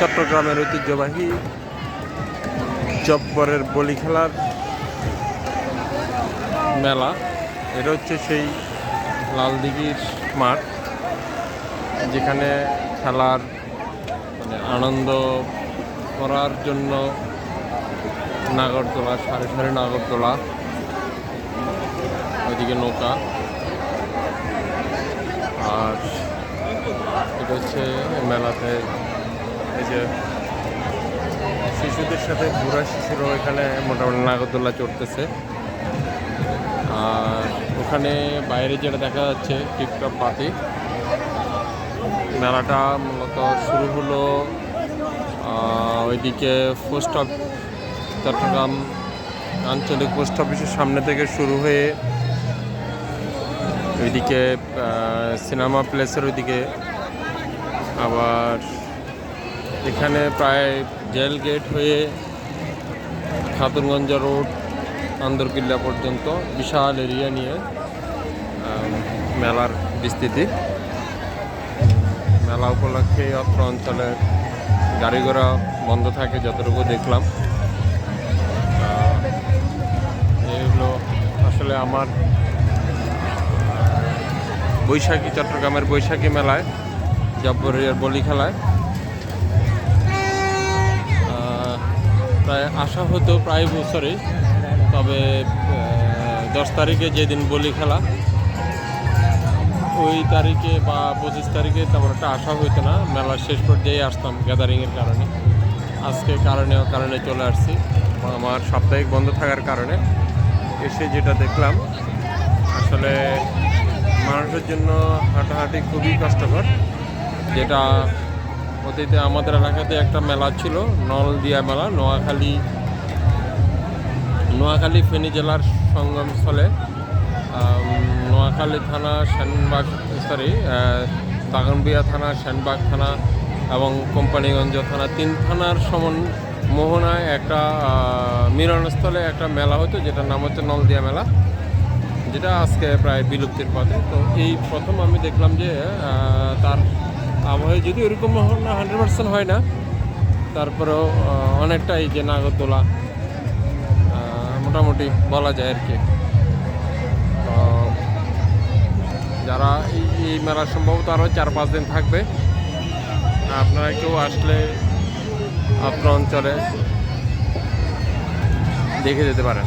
চট্টগ্রামের ঐতিহ্যবাহী জব্বরের বলি খেলার মেলা। এটা হচ্ছে সেই লালদিঘির মাঠ, যেখানে খেলার মানে আনন্দ করার জন্য নাগরদোলা, সারি সারি নাগরদোলা, ওইদিকে নৌকা। আর এটা হচ্ছে মেলাতে এই যে শিশুদের সাথে বুড়া শিশুরাও এখানে মোটামুটি নাগরদোলা চড়তেছে। ওখানে বাইরে যেটা দেখা যাচ্ছে, টিপটপ পাতি মেলাটা মূলত শুরু হলো ওইদিকে পোস্ট অফ চট্টগ্রাম আঞ্চলিক পোস্ট অফিসের সামনে থেকে শুরু হয়ে ওইদিকে সিনেমা প্লেসের ওইদিকে। আবার এখানে প্রায় জেল গেট হয়ে খাতুনগঞ্জ রোড, আন্দরকিল্লা পর্যন্ত বিশাল এরিয়া নিয়ে মেলার বিস্তৃতি। মেলা উপলক্ষে অত্র অঞ্চলের গাড়ি ঘোড়া বন্ধ থাকে যতটুকু দেখলাম। এগুলো আসলে আমার বৈশাখী চট্টগ্রামের বৈশাখী মেলায় জব্বরিয়ার বলি খেলায়। প্রায় আসা হতো প্রায় বছরই, তবে দশ তারিখে যেদিন বলি খেলা ওই তারিখে বা পঁচিশ তারিখে তেমন একটা আসা হইতো না। মেলার শেষ পর্যায়ে আসতাম গ্যাদারিংয়ের কারণে। আজকে কারণে কারণে চলে আসছি। আমার সাপ্তাহিক বন্ধ থাকার কারণে এসে যেটা দেখলাম, আসলে মানুষের জন্য হাঁটাহাঁটি খুবই কষ্টকর। যেটা অতীতে আমাদের এলাকাতে একটা মেলা ছিল, নলদিয়া মেলা, নোয়াখালী নোয়াখালী ফেনী জেলার সঙ্গমস্থলে। নোয়াখালী থানা, সেনবাগ সরি বাগানবিয়া থানা, সেনবাগ থানা এবং কোম্পানিগঞ্জ থানা। তিন থানার সমন মোহনায় একটা মিলনস্থলে একটা মেলা হতো, যেটার নাম হচ্ছে নলদিয়া মেলা, যেটা আজকে প্রায় বিলুপ্তির পথে। তো এই প্রথম আমি দেখলাম যে তার আবহাওয়া যদি ওরকম না হান্ড্রেড পার্সেন্ট হয় না, তারপরেও অনেকটাই যে নাগরদোলা মোটামুটি বলা যায় আর কি। মেলা সম্ভবত আরও চার পাঁচ দিন থাকবে। আপনারা কেউ আসলে আপনার অঞ্চলে দেখে যেতে পারেন।